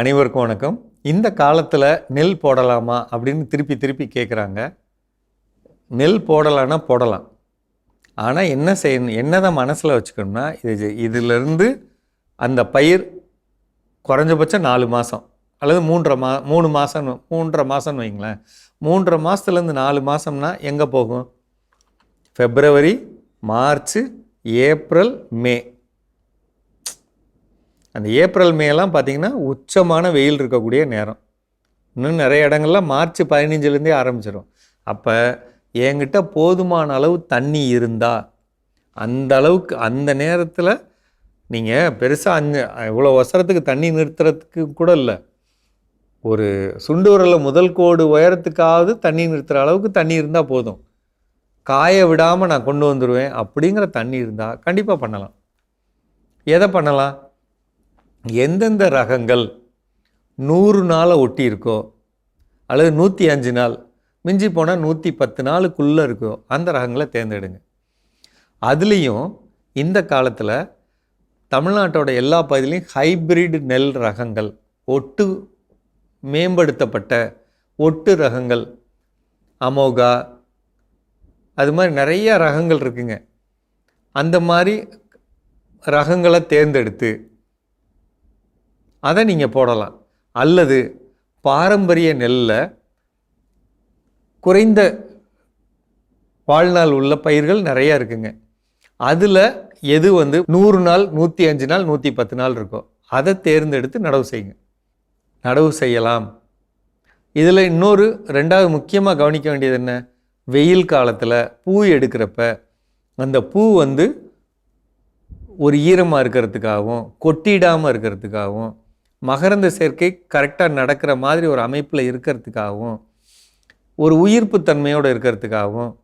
அனைவருக்கும் வணக்கம். இந்த காலத்தில் நெல் போடலாமா அப்படின்னு திருப்பி திருப்பி கேட்குறாங்க நெல் போடலான்னா போடலாம். ஆனால் என்ன செய்யணும் என்னதான் மனசில் வச்சுக்கணும்னா இது இதிலிருந்து அந்த பயிர் குறைஞ்சபட்சம் நாலு மாதம் அல்லது மூன்றரை மா மூணு மாதம் மூன்றரை மாதம்னு வைங்களேன். மூன்றரை மாதத்துலேருந்து நாலு மாதம்னா எங்கே போகும்? ஃபெப்ரவரி மார்ச் ஏப்ரல் மே அந்த ஏப்ரல் மேலாம் பார்த்தீங்கன்னா உச்சமான வெயில் இருக்கக்கூடிய நேரம். இன்னும் நிறைய இடங்கள்லாம் மார்ச் பதினஞ்சுலேருந்தே ஆரம்பிச்சிடும் அப்போ என்கிட்ட போதுமான அளவு தண்ணி இருந்தால் அந்த அளவுக்கு அந்த நேரத்தில் நீங்கள் பெருசாக அஞ்சு இவ்வளோ வசரத்துக்கு தண்ணி நிறுத்துறதுக்கு கூட இல்லை. ஒரு சுண்டு விரல்ல முதல் கோடு உயரத்துக்காவது தண்ணி நிறுத்துகிற அளவுக்கு தண்ணி இருந்தால் போதும். காய விடாமல் நான் கொண்டு வந்துடுவேன் அப்படிங்கிற தண்ணி இருந்தால் கண்டிப்பாக பண்ணலாம். எதை பண்ணலாம்? எந்தெந்த ரகங்கள் நூறு நாளை ஒட்டி இருக்கோ அல்லது நூற்றி அஞ்சு நாள் மிஞ்சி போனால் நூற்றி பத்து நாளுக்குள்ளே இருக்கோ அந்த ரகங்களை தேர்ந்தெடுங்க. அதுலேயும் இந்த காலத்தில் தமிழ்நாட்டோட எல்லா பகுதியிலையும் ஹைபிரிட் நெல் ரகங்கள் ஒட்டு மேம்படுத்தப்பட்ட ஒட்டு ரகங்கள் அமோகா அது மாதிரி நிறைய ரகங்கள் இருக்குங்க. அந்த மாதிரி ரகங்களை தேர்ந்தெடுத்து அதை நீங்கள் போடலாம். அல்லது பாரம்பரிய நெல்லில் குறைந்த வாழ்நாள் உள்ள பயிர்கள் நிறையா இருக்குங்க. அதில் எது வந்து நூறு நாள் நூற்றி அஞ்சு நாள் நூற்றி பத்து நாள் இருக்கோ அதை தேர்ந்தெடுத்து நடவு செய்யுங்க. நடவு செய்யலாம். இதில் இன்னொரு ரெண்டாவது முக்கியமாக கவனிக்க வேண்டியது என்ன? வெயில் காலத்தில் பூ எடுக்கிறப்ப அந்த பூ வந்து ஒரு ஈரமாக இருக்கிறதுக்காகவும் கொட்டிடாமல் இருக்கிறதுக்காகவும் மகரந்த சேர்க்கை கரெக்டாக நடக்கிற மாதிரி ஒரு அமைப்பில் இருக்கிறதுக்காகவும் ஒரு உயிர்ப்பு தன்மையோடு இருக்கிறதுக்காகவும்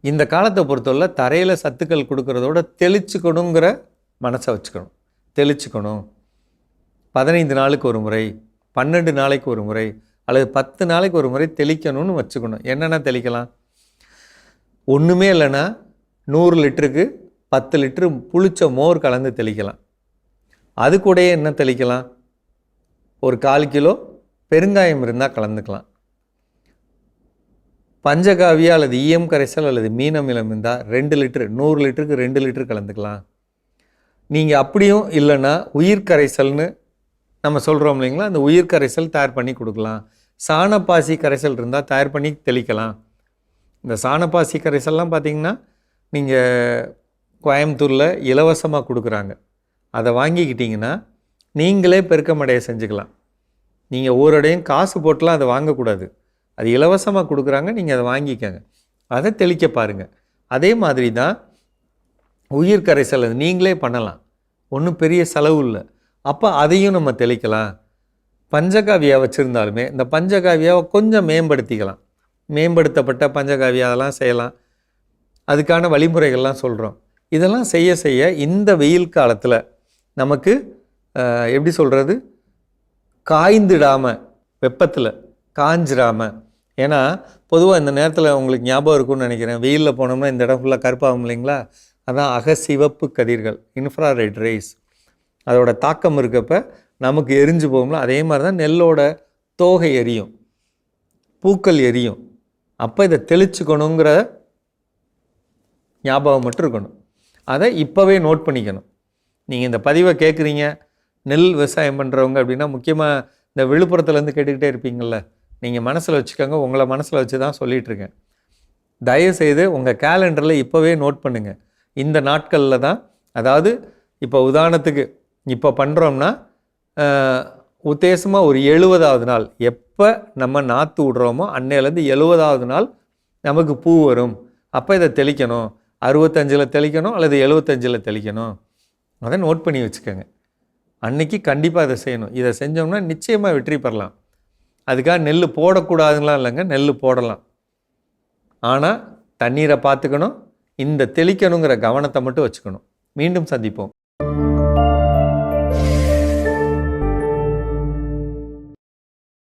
இந்த காலத்தை பொறுத்தவரை தரையில் சத்துக்கள் கொடுக்கறதோட தெளிச்சுக்கணுங்கிற மனசை வச்சுக்கணும். தெளிச்சுக்கணும். பதினைந்து நாளுக்கு ஒரு முறை பன்னெண்டு நாளைக்கு ஒரு முறை அல்லது பத்து நாளைக்கு ஒரு முறை தெளிக்கணும்னு வச்சுக்கணும். என்னென்ன தெளிக்கலாம்? ஒன்றுமே இல்லைன்னா நூறு லிட்டருக்கு பத்து லிட்டரு புளிச்ச மோர் கலந்து தெளிக்கலாம். அது கூடயே என்ன தெளிக்கலாம்? ஒரு கால் கிலோ பெருங்காயம் இருந்தால் கலந்துக்கலாம். பஞ்சகாவியா அல்லது ஈயம் கரைசல் அல்லது மீனமிலம் இருந்தால் ரெண்டு லிட்டரு நூறு லிட்டருக்கு ரெண்டு லிட்டரு கலந்துக்கலாம். நீங்கள் அப்படியும் இல்லைன்னா உயிர் கரைசல்னு நம்ம சொல்கிறோம் இல்லைங்களா? அந்த உயிர் கரைசல் தயார் பண்ணி கொடுக்கலாம். சாணப்பாசி கரைசல் இருந்தால் தயார் பண்ணி தெளிக்கலாம். இந்த சாணப்பாசி கரைசல்லாம் பார்த்தீங்கன்னா நீங்கள் கோயம்புத்தூரில் இலவசமாக கொடுக்குறாங்க. அதை வாங்கிக்கிட்டிங்கன்னா நீங்களே பெருக்கமடைய செஞ்சுக்கலாம். நீங்கள் ஒவ்வொருடையும் காசு போட்டுலாம் அதை வாங்கக்கூடாது. அது இலவசமாக கொடுக்குறாங்க நீங்கள் அதை வாங்கிக்கங்க. அதை தெளிக்க பாருங்கள் அதே மாதிரி தான் உயிர் கரைசல் அது நீங்களே பண்ணலாம். ஒன்றும் பெரிய செலவு இல்லை. அப்போ அதையும் நம்ம தெளிக்கலாம். பஞ்சகாவியா வச்சுருந்தாலுமே இந்த பஞ்சகாவியாவை கொஞ்சம் மேம்படுத்திக்கலாம். மேம்படுத்தப்பட்ட பஞ்சகாவியா அதெல்லாம் செய்யலாம். அதுக்கான வழிமுறைகள்லாம் சொல்கிறோம் இதெல்லாம் செய்ய செய்ய இந்த வெயில் காலத்தில் நமக்கு எப்படி சொல்கிறது காய்ந்துடாமல் வெப்பத்தில் காஞ்சிடாமல் ஏன்னா பொதுவாக இந்த நேரத்தில் உங்களுக்கு ஞாபகம் இருக்கும்னு நினைக்கிறேன். வெயிலில் போனோம்னா இந்த இடம் ஃபுல்லாக கருப்பாகும் இல்லைங்களா? அதான் அகசிவப்பு கதிர்கள் இன்ஃப்ராரெட் ரேஸ் அதோட தாக்கம் இருக்கப்ப நமக்கு எரிஞ்சு போகும்ல அதே மாதிரி தான் நெல்லோட தோகை எரியும். பூக்கள் எரியும். அப்போ இதை தெளிச்சுக்கணுங்கிற ஞாபகம் மட்டும் இருக்கணும். அதை இப்போவே நோட் பண்ணிக்கணும். நீங்கள் இந்த பதிவை கேட்குறீங்க நெல் விவசாயம் பண்ணுறவங்க அப்படின்னா முக்கியமாக இந்த விழுப்புரத்துலேருந்து கேட்டுக்கிட்டே இருப்பீங்கள்ல நீங்கள் மனசில் வச்சுக்கோங்க உங்களை மனசில் வச்சு தான் சொல்லிகிட்ருக்கேன் தயவுசெய்து உங்கள் கேலண்டரில் இப்போவே நோட் பண்ணுங்கள் இந்த நாட்களில் தான் அதாவது இப்போ உதாரணத்துக்கு இப்போ பண்ணுறோம்னா உத்தேசமாக ஒரு எழுபதாவது நாள் எப்போ நம்ம நாற்று விடுறோமோ அன்னையிலேருந்து எழுபதாவது நாள் நமக்கு பூ வரும். அப்போ இதை தெளிக்கணும். அறுபத்தஞ்சில் தெளிக்கணும் அல்லது எழுபத்தஞ்சில் தெளிக்கணும். அதை நோட் பண்ணி வச்சுக்கோங்க. அன்னைக்கு கண்டிப்பாக இதை செய்யணும். இதை செஞ்சோம்னா நிச்சயமாக வெற்றி பெறலாம். அதுக்காக நெல் போடக்கூடாதுலாம் இல்லைங்க நெல் போடலாம். ஆனால் தண்ணீரை பார்த்துக்கணும் இந்த தெளிக்கணுங்கிற கவனத்தை மட்டும் வச்சுக்கணும். மீண்டும் சந்திப்போம்.